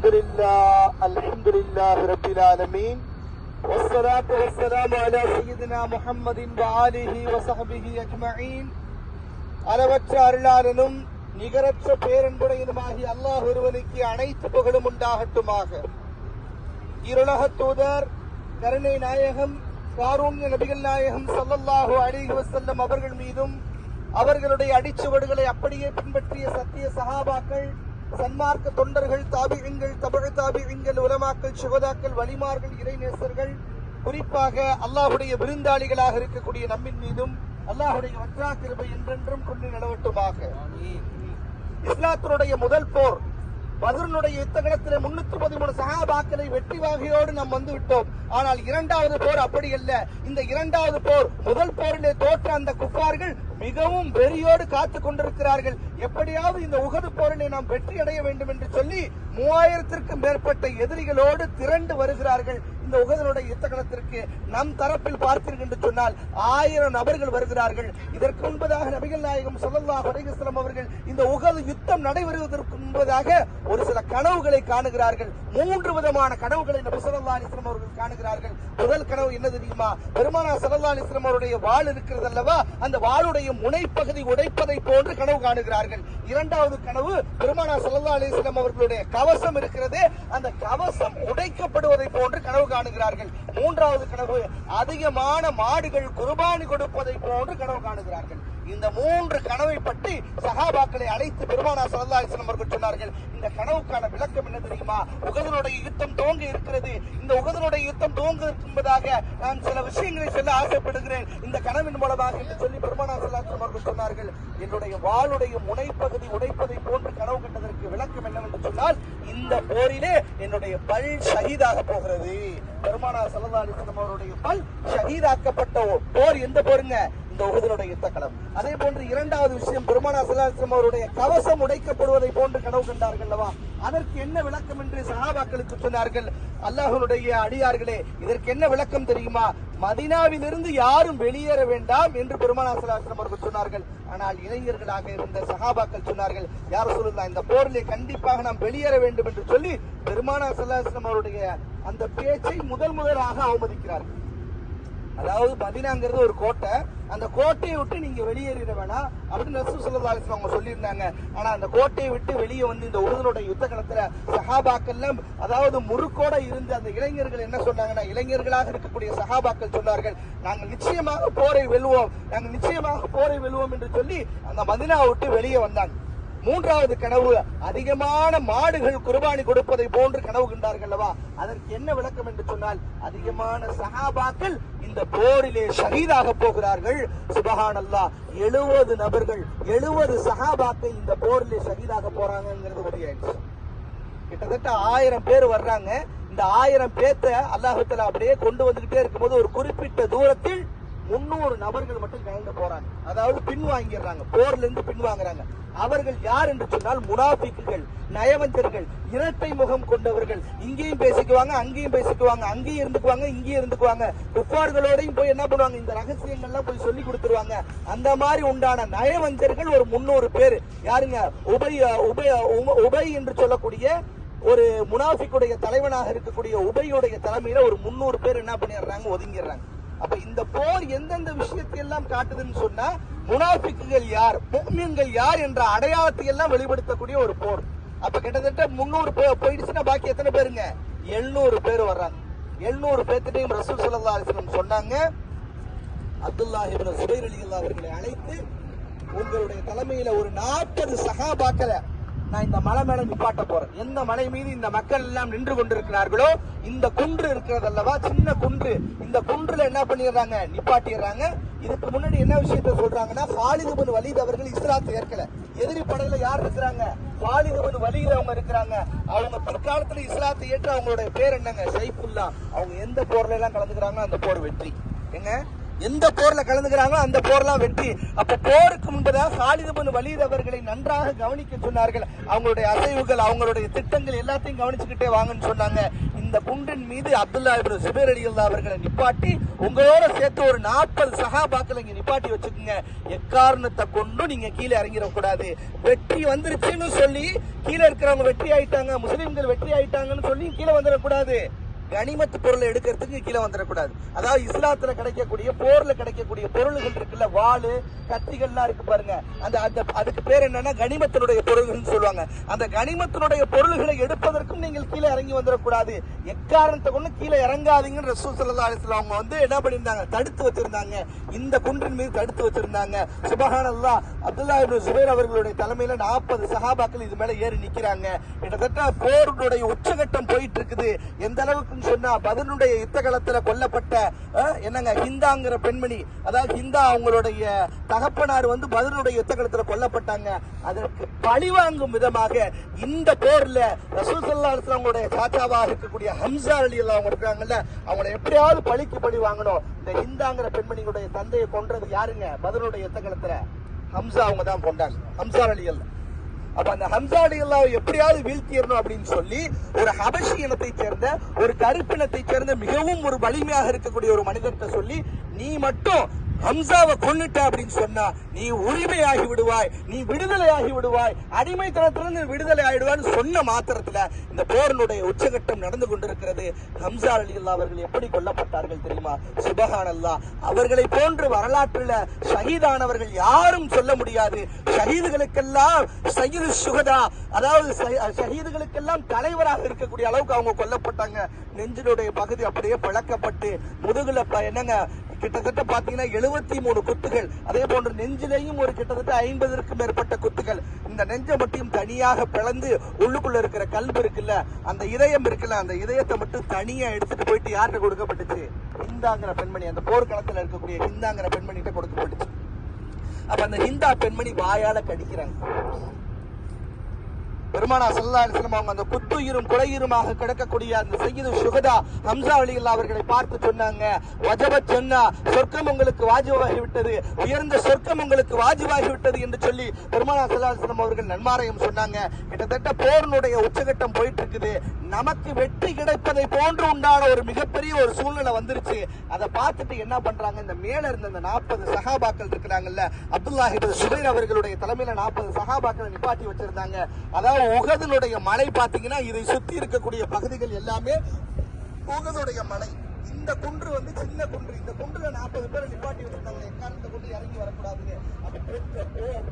الحمد لله الحمد لله رب العالمين والصلاة والسلام على سيدنا محمد وآله وصحبه أجمعين அளவற்ற அருளாளனும் நிகரற்ற பேரன்புடையனுமாகி அல்லாஹ் ஒருவனுக்கு அனைத்து புகழும் உண்டாகட்டுமாக இருளக தூதர் கருணை நாயகம் காரூண்ய நபிகள் நாயகம் ஸல்லல்லாஹு அலைஹி வஸல்லம் அவர்கள் மீதும் அவர்களுடைய அடிச்சுவடுகளை அப்படியே பின்பற்றிய சத்திய சஹாபாக்கள் சன்மார்க்க தொண்டர்கள் தாபிகங்கள் தமிழ் தாபிகங்கள் உலமாக்கள் சுகதாக்கள் வலிமார்கள் இறைநேசர்கள் குறிப்பாக அல்லாஹுடைய விருந்தாளிகளாக இருக்கக்கூடிய நம்மின் மீதும் அல்லாஹுடைய வற்றா கிருபை என்றென்றும் கொண்டு நிலவட்டுமாக இஸ்லாத்தினுடைய முதல் போர் பத்ரனுடைய யுத்தகலத்திலே முன்னூத்தி பதிமூணு சகாபாக்களை வெற்றி வாகையோடு நாம் வந்து விட்டோம் ஆனால் இரண்டாவது போர் அப்படி அல்ல. இந்த இரண்டாவது போர் முதல் போரிலே தோற்ற அந்த குப்பார்கள் மிகவும் வெறியோடு காத்து கொண்டிருக்கிறார்கள். எப்படியாவது இந்த உகது போரிலே நாம் வெற்றி அடைய வேண்டும் என்று சொல்லி மூவாயிரத்திற்கும் மேற்பட்ட எதிரிகளோடு திரண்டு வருகிறார்கள். இந்த உகதனுடைய யுத்தகலத்திற்கு நம் தரப்பில் பார்த்தீர்கள் என்று சொன்னால் ஆயிரம் நபர்கள் வருகிறார்கள். இதற்கு முன்பதாக நபிகள் நாயகம் சொல்லல்லா அலைஹி அவர்கள் இந்த உகது யுத்தம் நடைபெறுவதற்கு முன்பதாக ஒரு சில கனவுகளை காணுகிறார்கள். மூன்று விதமான கனவுகளை நபி ஸல்லல்லாஹு அலைஹி அவர்கள் காணுகிறார்கள். முதல் கனவு என்ன தெரியுமா? பெருமானா ஸல்லல்லாஹு அலைஹி அவருடைய வாள் இருக்கிறது அல்லவா அந்த வாளுடைய முனைப்பகுதி உடைப்பதை போன்று கனவு காணுகிறார்கள். இரண்டாவது கனவு பெருமானா ஸல்லல்லாஹு அலைஹி அவர்களுடைய கவசம் இருக்கிறதே. அந்த கவசம் உடைக்கப்படுவதை போன்று கனவு காணுகிறார்கள். மூன்றாவது கனவு அதிகமான மாடுகள் குர்பானி கொடுப்பதை போன்று கனவு காணுகிறார்கள். இந்த மூன்று கனவை பற்றி சகாபாக்களை அழைத்து பெருமானா சல்லா இஸ்லாம் அவர்கள் சொன்னார்கள். இந்த கனவுக்கான விளக்கம் என்ன தெரியுமா? உகதனுடைய யுத்தம் துவங்க இருக்கிறது. இந்த உகதனுடைய யுத்தம் துவங்க என்பதாக நான் சில விஷயங்களை சொல்ல ஆசைப்படுகிறேன். இந்த கனவின் மூலமாக என்று சொல்லி பெருமானா சல்லா இஸ்லாம் அவர்கள் சொன்னார்கள். என்னுடைய வாளுடைய முனைப்பகுதி உடைப்பதை போன்று கனவு கண்டதற்கு விளக்கம் என்னவென்று சொன்னால் இந்த போரிலே என்னுடைய பல் ஷஹீதாக போகிறது. பெருமானா சல்லா அலிஸ்லாம் அவருடைய பல் ஷஹீதாக்கப்பட்ட போர் எந்த போருங்க? தொகுதியினுடைய யுத்த களம். அதே போன்று இரண்டாவது விஷயம் பெருமானா ஸல்லல்லாஹு அவருடைய கவசம் உடைக்கப்படுவதை போன்று கனவு கண்டார்கள் அல்லவா? அதற்கு என்ன விளக்கம் என்று சகாபாக்களுக்கு சொன்னார்கள். அல்லாஹனுடைய அடியார்களே இதற்கு என்ன விளக்கம் தெரியுமா? மதீனாவிலிருந்து யாரும் வெளியேற வேண்டாம் என்று பெருமானா ஸல்லல்லாஹு அவர்கள் சொன்னார்கள். ஆனால் இளைஞர்களாக இருந்த சகாபாக்கள் சொன்னார்கள் யார் சொல்லுங்க இந்த போரிலே கண்டிப்பாக நாம் வெளியேற வேண்டும் என்று சொல்லி பெருமானா ஸல்லல்லாஹு அவருடைய அந்த பேச்சை முதல் முதலாக அவமதிக்கிறார்கள். அதாவது மதினாங்கிறது ஒரு கோட்டை. அந்த கோட்டையை விட்டு நீங்க வெளியேறிட வேணாம். அப்படின்னு ரசூல் ஸல்லல்லாஹு அவங்க சொல்லியிருந்தாங்க. ஆனா அந்த கோட்டையை விட்டு வெளியே வந்து இந்த உருதனுடைய யுத்த களத்துல சஹாபாக்கள்லாம் அதாவது முறுக்கோட இருந்து அந்த இளைஞர்கள் என்ன சொன்னாங்கன்னா இளைஞர்களாக இருக்கக்கூடிய சஹாபாக்கள் சொன்னார்கள் நாங்கள் நிச்சயமாக போரை வெல்வோம். நாங்கள் நிச்சயமாக போரை வெல்வோம் என்று சொல்லி அந்த மதினா விட்டு வெளியே வந்தாங்க. மூன்றாவது கனவு அதிகமான மாடுகள் குர்பானி கொடுப்பதை போன்று கனவு கண்டார்கள் அல்லவா அதற்கு என்ன விளக்கம் என்று சொன்னால் அதிகமான சஹாபாக்கள் இந்த போரிலே ஷஹீதாக போகிறார்கள். சுபஹான் அல்லா எழுபது நபர்கள் எழுபது சஹாபாக்கள் இந்த போரிலே ஷஹீதாக போறாங்கிறது உறுதியாயிடுச்சு கிட்டத்தட்ட ஆயிரம் பேர் வர்றாங்க. இந்த ஆயிரம் பேத்த அல்லாஹத்துல அப்படியே கொண்டு வந்துகிட்டே இருக்கும்போது ஒரு குறிப்பிட்ட தூரத்தில் முன்னூறு நபர்கள் மட்டும் கலந்து போறாங்க. அதாவது பின் வாங்கிடுறாங்க. போர்ல இருந்து பின் வாங்குறாங்க. அவர்கள் யார் என்று சொன்னால் முனாபிக்குகள் நயவஞ்சர்கள் இரட்டை முகம் கொண்டவர்கள். இங்கேயும் பேசிக்குவாங்க அங்கேயும் பேசிக்குவாங்க அங்கேயும் இருந்துக்குவாங்க இங்கேயும் இருந்துக்குவாங்க. குப்பார்களோடையும் போய் என்ன பண்ணுவாங்க? இந்த ரகசியங்கள்லாம் போய் சொல்லி கொடுத்துருவாங்க. அந்த மாதிரி உண்டான நயவஞ்சர்கள் ஒரு முன்னூறு பேர். யாருங்க? உபை உபை உபை என்று சொல்லக்கூடிய ஒரு முனாஃபிக்குடைய தலைவனாக இருக்கக்கூடிய உபையுடைய தலைமையில ஒரு முன்னூறு பேர் என்ன பண்ணிடுறாங்க? ஒதுங்கிடுறாங்க. அப்ப இந்த போர் எந்தெந்த விஷயத்தை எல்லாம் காட்டுதுன்னு சொன்னா முனாபிக்குகள் யார் முக்மீன்கள் யார் என்ற அடையாளத்தை எல்லாம் வெளிப்படுத்தக்கூடிய ஒரு போர். அப்ப கிட்டத்தட்ட முன்னூறு பேர் போயிடுச்சுன்னா பாக்கி எத்தனை பேருங்க? எழுநூறு பேர் வர்றாங்க. எழுநூறு பேர்த்திட்டையும் ரசூல் சல்லா அலிஸ்லம் சொன்னாங்க. அப்துல்லா இப்னு சுபைர் அல்லா அவர்களை அழைத்து உங்களுடைய தலைமையில ஒரு நாற்பது சகாபாக்களை நான் இந்த மலை மேல நிப்பாட்ட போறேன். எந்த மலை மீது இந்த மக்கள் எல்லாம் நின்று கொண்டிருக்கிறார்களோ இந்த குன்று இருக்கிறது அல்லவா? சின்ன குன்று. இந்த குன்றுல என்ன பண்ணிடுறாங்க? நிப்பாட்டிடுறாங்க. இதுக்கு முன்னாடி என்ன விஷயத்த சொல்றாங்கன்னா ஹாலிது பின் அவர்கள் இஸ்லாத்தை ஏற்கல. எதிரி படையில யார் இருக்கிறாங்க? ஹாலிது பின் அவங்க இருக்கிறாங்க. அவங்க பிற்காலத்துல இஸ்லாத்தை ஏற்று அவங்களுடைய பேர் என்னங்க? சைஃபுல்லா அவங்க எந்த போர்ல எல்லாம் கலந்துக்கிறாங்களோ அந்த போர் வெற்றி. எங்க எந்த போர்ல கலந்துக்கிறாங்களோ அந்த போர்லாம் வெற்றி. அப்ப போருக்கு முன்பதாக ஹாலிது பின் வலீத் அவர்களை நன்றாக கவனிக்க சொன்னார்கள். அவங்களுடைய அசைவுகள் அவங்களுடைய திட்டங்கள் எல்லாத்தையும் கவனிச்சுக்கிட்டே வாங்கன்னு சொன்னாங்க. இந்த குண்டின் மீது அப்துல்லா இப்னு சுபேர் அலியுல்லா அவர்களை நிப்பாட்டி உங்களோட சேர்த்து ஒரு நாற்பது சகாபாக்கள் இங்க நிப்பாட்டி வச்சுக்கோங்க. எக்காரணத்தை கொண்டும் நீங்க கீழே இறங்கிடக்கூடாது. வெற்றி வந்துருச்சுன்னு சொல்லி கீழே இருக்கிறவங்க வெற்றி ஆயிட்டாங்க முஸ்லிம்கள் வெற்றி ஆயிட்டாங்கன்னு சொல்லி கீழே வந்துடக்கூடாது. கனிமத்து பொருளை எடுக்கிறதுக்கு கீழே வந்துடக்கூடாது. அதாவது இஸ்லாத்துல கிடைக்கக்கூடிய போர்ல கிடைக்கக்கூடிய பொருள்கள் இருக்குல்ல வாளு கத்திகள்லாம் இருக்கு பாருங்க. அந்த அந்த அதுக்கு பேர் என்னன்னா கனிமத்தினுடைய பொருள்கள்னு சொல்லுவாங்க. அந்த கனிமத்தினுடைய பொருள்களை எடுப்பதற்கும் நீங்கள் கீழே இறங்கி வந்துடக்கூடாது. எக்காரணத்தை கொண்டு கீழே இறங்காதீங்கன்னு ரசூல் சல்லா அலைஹி அவங்க வந்து என்ன பண்ணியிருந்தாங்க? தடுத்து வச்சிருந்தாங்க. இந்த குன்றின் மீது தடுத்து வச்சிருந்தாங்க. சுபஹானல்லா அப்துல்லா ஜுபேர் அவர்களுடைய தலைமையில நாற்பது சகாபாக்கள் இது மேல ஏறி நிக்கிறாங்க. கிட்டத்தட்ட போருடைய உச்சகட்டம் போயிட்டு இருக்குது. எந்த அளவுக்கு சொன்னா பதிலுடைய யுத்த களத்துல கொல்லப்பட்ட என்னங்க ஹிந்தாங்கிற பெண்மணி அதாவது ஹிந்தா அவங்களுடைய தகப்பனார் வந்து பதிலுடைய யுத்த களத்துல கொல்லப்பட்டாங்க. அதற்கு பழிவாங்கும் விதமாக இந்த பேர்ல ரசூல் அவங்களுடைய சாச்சாவா இருக்கக்கூடிய ஹம்சா அலி அவங்க இருக்காங்கல்ல அவங்கள எப்படியாவது பழிக்கு பழி வாங்கணும். இந்த ஹிந்தாங்கிற பெண்மணிகளுடைய தந்தையை கொன்றது யாருங்க? பதிலுடைய யுத்த களத்துல ஹம்சா அவங்க தான் கொண்டாங்க. ஹம்சா அலி அல்ல அப்ப அந்த ஹம்சாடி எல்லாம் எப்படியாவது வீழ்த்திடணும் அப்படின்னு சொல்லி ஒரு ஹபஷி இனத்தை சேர்ந்த ஒரு கருப்பினத்தை சேர்ந்த மிகவும் ஒரு வலிமையாக இருக்கக்கூடிய ஒரு மனிதர்கிட்ட சொல்லி நீ மட்டும் ஹம்சாவை கொண்டுட்ட அப்படின்னு சொன்னா நீ உரிமையாகி விடுவாய் நீ விடுதலையாகி விடுவாய் அடிமைத்தனத்திலிருந்து விடுதலை ஆயிடுவான்னு சொன்ன மாத்திரத்துல இந்த போரினுடைய உச்சகட்டம் நடந்து கொண்டிருக்கிறது. ஹம்சா அலி அல்லா அவர்கள் எப்படி கொல்லப்பட்டார்கள் தெரியுமா? சுபஹான் அல்லா அவர்களை போன்று வரலாற்றுல ஷஹீதானவர்கள் யாரும் சொல்ல முடியாது. ஷஹீதுகளுக்கெல்லாம் சயிது சுகதா அதாவது ஷஹீதுகளுக்கெல்லாம் தலைவராக இருக்கக்கூடிய அளவுக்கு அவங்க கொல்லப்பட்டாங்க. நெஞ்சினுடைய பகுதி அப்படியே பிளக்கப்பட்டு முதுகுல என்னங்க கிட்டத்தட்ட பாத்தீங்கன்னா எழுபத்தி மூணு குத்துகள். அதே போன்று நெஞ்சிலேயும் ஒரு கிட்டத்தட்ட ஐம்பதற்கும் மேற்பட்ட குத்துகள். இந்த நெஞ்சை மட்டும் தனியாக பிளந்து உள்ளுக்குள்ள இருக்கிற கல்பு இருக்குல்ல அந்த இதயம் இருக்குல்ல அந்த இதயத்தை மட்டும் தனியா எடுத்துட்டு போயிட்டு யார்கிட்ட கொடுக்கப்பட்டுச்சு? ஹிந்தாங்கிற பெண்மணி. அந்த போர்க்களத்துல இருக்கக்கூடிய ஹிந்தாங்கிற பெண்மணிகிட்ட கொடுக்கப்பட்டுச்சு. அப்ப அந்த ஹிந்தா பெண்மணி வாயால கடிக்கிறாங்க. பெருமானா சல்லா அலிஸ்லம் அவங்க அந்த குத்துயிரும் குலையுருமாக கிடக்கக்கூடிய அந்த சையது சுகதா ஹம்சா அலிகள் அவர்களை பார்த்து சொன்னாங்க. வஜபத் சொன்னா சொர்க்கம் உங்களுக்கு வாஜிவாகி விட்டது உயர்ந்த சொர்க்கம் உங்களுக்கு வாஜிவாகி விட்டது என்று சொல்லி பெருமானா சல்லா அலிஸ்லம் அவர்கள் நன்மாரையும் சொன்னாங்க. கிட்டத்தட்ட போரினுடைய உச்சகட்டம் போயிட்டு இருக்குது நமக்கு வெற்றி கிடைப்பதை போன்று உண்டான ஒரு மிகப்பெரிய ஒரு சூழ்நிலை வந்துருச்சு. அதை பார்த்துட்டு என்ன பண்றாங்க? இந்த மேல இருந்த இந்த நாற்பது சகாபாக்கள் இருக்கிறாங்கல்ல அப்துல்லாஹி சுபைர் அவர்களுடைய தலைமையில நாற்பது சகாபாக்களை நிப்பாட்டி வச்சிருந்தாங்க. அதாவது உகதனுடைய மலை பாத்தீங்கன்னா இதை சுத்தி இருக்கக்கூடிய பகுதிகள் எல்லாமே உகதனுடைய மலை. இந்த குன்று வந்து சின்ன குன்று. இந்த குன்றுல நாற்பது பேர் நிப்பாட்டி வச்சிருந்தாங்க எக்காரணத்தை கொண்டு இறங்கி வரக்கூடாதுன்னு?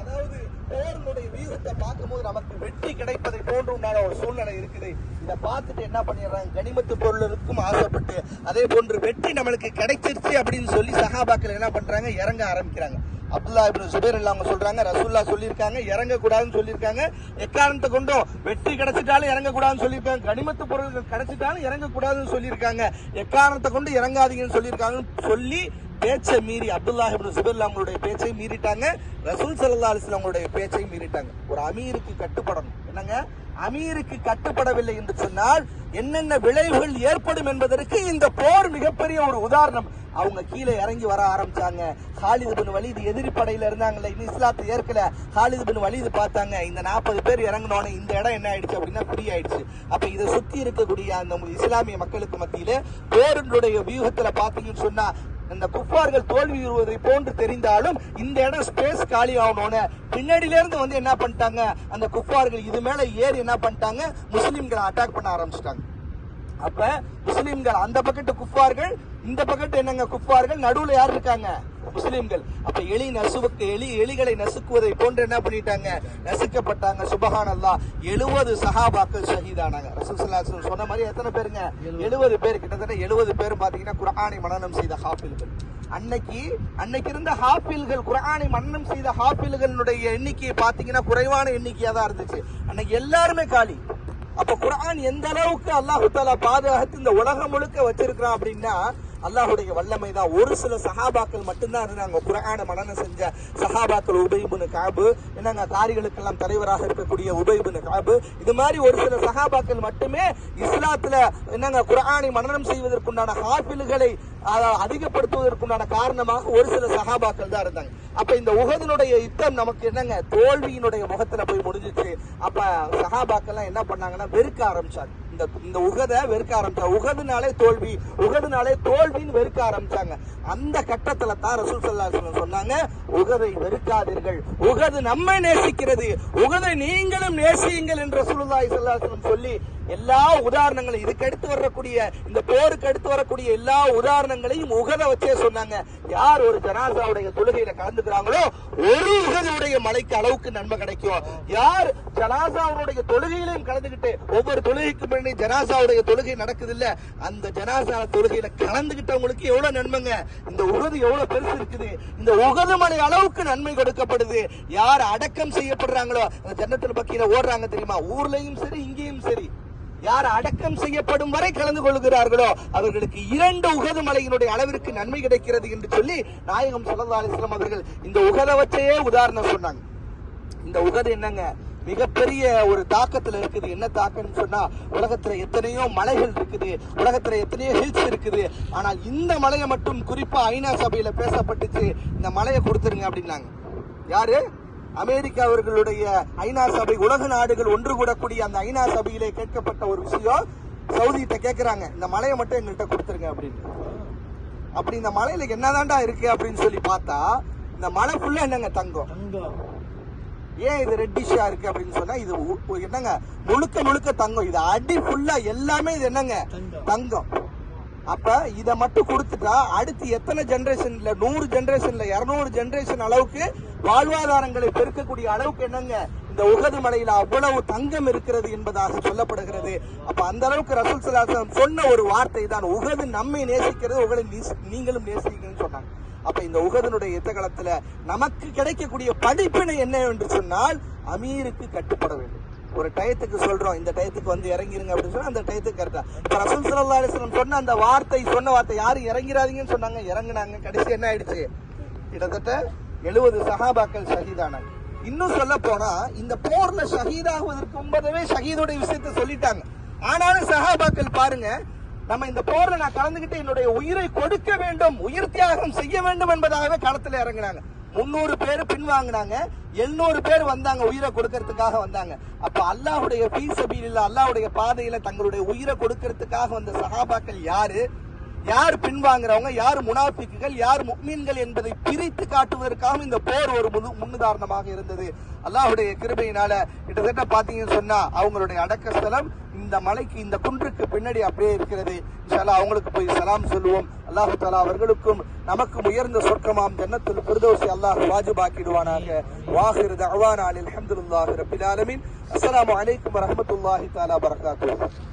அதாவது போரினுடைய வீரத்தை பார்க்கும்போது நமக்கு வெற்றி கிடைப்பதை போன்று உண்டான ஒரு சூழ்நிலை இருக்குது. இதை பார்த்துட்டு என்ன பண்ணிடுறாங்க? கனிமத்து பொருளுக்கும் ஆசைப்பட்டு அதே போன்று வெற்றி நம்மளுக்கு கிடைச்சிருச்சு அப்படின்னு சொல்லி சகாபாக்கள் என்ன பண்றாங்க? இறங்க ஆரம்பிக்கிறாங்க. அப்துல்லா இப்னு சுபேர் இல்ல அவங்க சொல்றாங்க ரசூல்லா சொல்லியிருக்காங்க இறங்க கூடாதுன்னு சொல்லியிருக்காங்க. எக்காரணத்தை கொண்டும் வெற்றி கிடைச்சிட்டாலும் இறங்க கூடாதுன்னு சொல்லியிருக்காங்க. கனிமத்து பொருள்கள் கிடைச்சிட்டாலும் இறங்க கூடாதுன்னு சொல்லியிருக்காங்க. எக்காரணத்தை கொண்டு இறங்காதீங்கன்னு சொல்லியிருக்காங்கன்னு சொல்லி பேச்சை மீறி அப்துல்லா இப்னு சுபைர் அவங்களுடைய பேச்சை மீறிட்டாங்க. ரசூல் சல்லா அலிஸ்லாம் அவங்களுடைய பேச்சை மீறிட்டாங்க. ஒரு அமீருக்கு கட்டுப்படணும். என்னங்க? அமீருக்கு கட்டுப்படவில்லை என்று சொன்னால் என்னென்ன விளைவுகள் ஏற்படும் என்பதற்கு இந்த போர் மிகப்பெரிய ஒரு உதாரணம். அவங்க கீழே இறங்கி வர ஆரம்பிச்சாங்க. ஹாலிது பின் வலீது எதிரி படையில இருந்தாங்கல்ல இன்னும் இஸ்லாத்தை ஏற்கல. ஹாலிது பின் வலீது பார்த்தாங்க இந்த நாற்பது பேர் இறங்கினோன்னு இந்த இடம் என்ன ஆயிடுச்சு அப்படின்னா ஃப்ரீ ஆயிடுச்சு. அப்ப இதை சுத்தி இருக்கக்கூடிய அந்த இஸ்லாமிய மக்களுக்கு மத்தியில போரினுடைய வியூகத்துல பாத்தீங்கன்னு சொன்னா இந்த குப்பார்கள் தோல்வியுறுவதை போன்று தெரிந்தாலும் இந்த இடம் ஸ்பேஸ் காலி ஆகணும்னு. பின்னாடியில இருந்து வந்து என்ன பண்ணிட்டாங்க? அந்த குப்பார்கள் இது மேல ஏறி என்ன பண்ணிட்டாங்க? முஸ்லிம்களை அட்டாக் பண்ண ஆரம்பிச்சிட்டாங்க. அப்ப முஸ்லிம்கள் அந்த பக்கத்து குஃபார்கள் இந்த பக்கத்து என்னங்க குஃபார்கள்? நடுவுல யார் இருக்காங்க? முஸ்லிம்கள். அப்ப எலி நசுவுக்கு எலி எலிகளை நசுக்குவதை போன்று என்ன பண்ணிட்டாங்க? நசுக்கப்பட்டாங்க. சுபஹான் அல்லா எழுபது சஹாபாக்கள் ஷஹீதானாங்க. ரசூல் சொன்ன மாதிரி எத்தனை பேருங்க? எழுபது பேர். கிட்டத்தட்ட எழுபது பேர் பாத்தீங்கன்னா குர்ஆனை மனனம் செய்த ஹாஃபில்கள். அன்னைக்கு அன்னைக்கு இருந்த ஹாஃபில்கள் குர்ஆனை மன்னனம் செய்த ஹாஃபில்களுடைய எண்ணிக்கையை பாத்தீங்கன்னா குறைவான எண்ணிக்கையா தான் இருந்துச்சு. அன்னைக்கு எல்லாருமே காலி. அப்ப குர்ஆன் எந்த அளவுக்கு அல்லாஹு தாலா பாதுகாத்து இந்த உலகம் முழுக்க வச்சிருக்கிறான் அப்படின்னா அல்லாஹுடைய வல்லமை தான். ஒரு சில சஹாபாக்கள் மட்டும்தான் இருந்தாங்க குரான மனநம் செஞ்ச சஹாபாக்கள் உபைபுன் காபு என்னங்க காரிகளுக்கெல்லாம் தலைவராக இருக்கக்கூடிய உபைபுன் காபு. இது மாதிரி ஒரு சில சஹாபாக்கள் மட்டுமே இஸ்லாத்துல என்னங்க குரானை மனநம் செய்வதற்குண்டான ஹாஃபில்களை அதிகப்படுத்துவதற்குண்டான காரணமாக ஒரு சில சகாபாக்கள் தான் இருந்தாங்க. அப்ப இந்த உகதினுடைய யுத்தம் நமக்கு என்னங்க தோல்வியினுடைய முகத்துல போய் முடிஞ்சிச்சு. அப்ப சகாபாக்கள்லாம் என்ன பண்ணாங்கன்னா வெறுக்க ஆரம்பிச்சாங்க. இந்த இந்த உகத வெறுக்க ஆரம்பிச்சாங்க உகதுனாலே தோல்வி உகதுனாலே தோல்வின்னு வெறுக்க ஆரம்பிச்சாங்க. அந்த கட்டத்துல தான் ரசூல் சல்லா சொன்னாங்க உகதை வெறுக்காதீர்கள். உகது நம்மை நேசிக்கிறது. உகதை நீங்களும் நேசியுங்கள் என்று சுருதாய் செல்லாசனம் சொல்லி எல்லா உதாரணங்களும் இதுக்கு அடுத்து வரக்கூடிய இந்த போருக்கு அடுத்து வரக்கூடிய எல்லா உதாரணங்களையும் உகத வச்சே சொன்னாங்க. யார் ஒரு ஜனாசாவுடைய தொழுகையில கலந்துக்கிறாங்களோ ஒரு உகதுடைய மலைக்கு அளவுக்கு நன்மை கிடைக்கும். யார் ஜனாசாவுடைய தொழுகையிலையும் கலந்துகிட்டு ஒவ்வொரு தொழுகைக்கு முன்னாடி ஜனாசாவுடைய தொழுகை நடக்குது இல்ல அந்த ஜனாசா தொழுகையில கலந்துகிட்டவங்களுக்கு எவ்வளவு நன்மைங்க? இந்த உகது எவ்வளவு பெருசு இருக்குது. இந்த உகது மலை அளவுக்கு நன்மை கொடுக்கப்படுது. யார் அடக்கம் செய்யப்படுறாங்களோ ஜன்னத்தில் பக்கியில ஓடுறாங்க தெரியுமா? ஊர்லயும் சரி இங்கேயும் சரி. யார் அடக்கம் செய்யப்படும் வரை கலந்து கொள்கிறார்களோ அவர்களுக்கு இரண்டு உகது மலையினுடைய அளவிற்கு நன்மை கிடைக்கிறது என்று சொல்லி நாயகம் ஸல்லல்லாஹு அலைஹி அவர்கள் இந்த உகத உதாரணம் சொன்னாங்க. இந்த உகது என்னங்க? மிகப்பெரிய ஒரு தாக்கத்துல இருக்குது. என்ன தாக்கம்னு சொன்னா உலகத்துல எத்தனையோ மலைகள் இருக்குது. உலகத்துல எத்தனையோ ஹில்ஸ் இருக்குது. ஆனால் இந்த மலையை மட்டும் குறிப்பா ஐநா சபையில பேசப்பட்டுச்சு. இந்த மலையை கொடுத்துருங்க அப்படின்னாங்க. யாரு? அமெரிக்கா அவர்களுடைய ஐநா சபை உலக நாடுகள் ஒன்று கூடக்கூடிய அந்த ஐநா சபையிலே கேட்கப்பட்ட ஒரு விஷயம் சவுதிகிட்ட கேட்குறாங்க இந்த மலையை மட்டும் எங்கள்கிட்ட கொடுத்துருங்க அப்படின்னு. அப்படி இந்த மலையில என்னதான்டா இருக்கு அப்படின்னு சொல்லி பார்த்தா இந்த மலை ஃபுல்லா என்னங்க? தங்கம். ஏன் இது ரெட்டிஷா இருக்கு அப்படின்னு சொன்னா இது என்னங்க? முழுக்க முழுக்க தங்கம். இது அடி ஃபுல்லா எல்லாமே இது என்னங்க? தங்கம். அப்ப இத மட்டும் கொடுத்துட்டா அடுத்து எத்தனை ஜெனரேஷன்ல நூறு ஜெனரேஷன்ல இருநூறு ஜெனரேஷன் அளவுக்கு வாழ்வாதாரங்களை பெருக்கக்கூடிய அளவுக்கு என்னங்க? இந்த உகது மலையில அவ்வளவு தங்கம் இருக்கிறது என்பதாக சொல்லப்படுகிறது. அப்ப அந்த அளவுக்கு ரசூல் சலாசம் சொன்ன ஒரு வார்த்தை தான் உகது நம்மை நேசிக்கிறது உங்களை நீங்களும் நேசிக்கணும்னு சொன்னாங்க. அப்ப இந்த உகதனுடைய யுத்த காலத்துல நமக்கு கிடைக்கக்கூடிய படிப்பினை என்ன என்று சொன்னால் அமீருக்கு கட்டுப்பட வேண்டும். ஒரு டயத்துக்கு சொல்றோம் இந்த டயத்துக்கு வந்து இறங்கிருங்க அப்படின்னு சொன்னா அந்த டயத்துக்கு கரெக்டா இப்ப ரசூல் ஸல்லல்லாஹு சொன்ன அந்த வார்த்தை சொன்ன வார்த்தை யாரும் இறங்கிறாதீங்கன்னு சொன்னாங்க இறங்குனாங்க. கடைசி என்ன ஆயிடுச்சு? கிட்டத்தட்ட எழுபது சகாபாக்கள் ஷஹீதானாங்க. இன்னும் சொல்ல போனா இந்த போர்ல ஷஹீதாகுவதற்கு முன்பதவே ஷஹீதுடைய விஷயத்தை சொல்லிட்டாங்க. ஆனாலும் சஹாபாக்கள் பாருங்க நம்ம இந்த போர்ல நான் கலந்துகிட்டு என்னுடைய உயிரை கொடுக்க வேண்டும் உயிர் தியாகம் செய்ய வேண்டும் என்பதாகவே களத்துல இறங்குனாங்க. முன்னூறு பேர் பின்வாங்கினாங்க எழுநூறு பேர் வந்தாங்க உயிரை கொடுக்கறதுக்காக வந்தாங்க. அப்ப அல்லாஹுடைய ஃபீ அல்லாஹுடைய அல்லாஹ்வுடைய பாதையில தங்களுடைய உயிரை கொடுக்கறதுக்காக வந்த சஹாபாக்கள் யாரு? யார் பின்வாங்குறவங்க யார் முனாபிக்குகள் யார் முக்மீன்கள் என்பதை பிரித்து காட்டுவதற்காக இந்த போர் ஒரு முது முன்னுதாரணமாக இருந்தது. அல்லாஹுடைய கிருபையினால கிட்டத்தட்ட பாத்தீங்கன்னு சொன்னா அவங்களுடைய அடக்க ஸ்தலம் இந்த மலைக்கு இந்த குன்றுக்கு பின்னாடி அப்படியே இருக்கிறது. இன்ஷால்லா அவங்களுக்கு போய் சலாம் சொல்லுவோம். அல்லாஹு தாலா அவர்களுக்கும் நமக்கும் உயர்ந்த சொர்க்கமாம் ஜன்னத்தில் பிரதோசி அல்லாஹ் வாஜிபாக்கிடுவானாக. வாஹிர் தஅவானா அஹமதுல்லாஹி ரப்பில் ஆலமீன். அஸ்ஸலாமு அலைக்கும் வரஹ்மத்துல்லாஹி தாலா பரகாத்து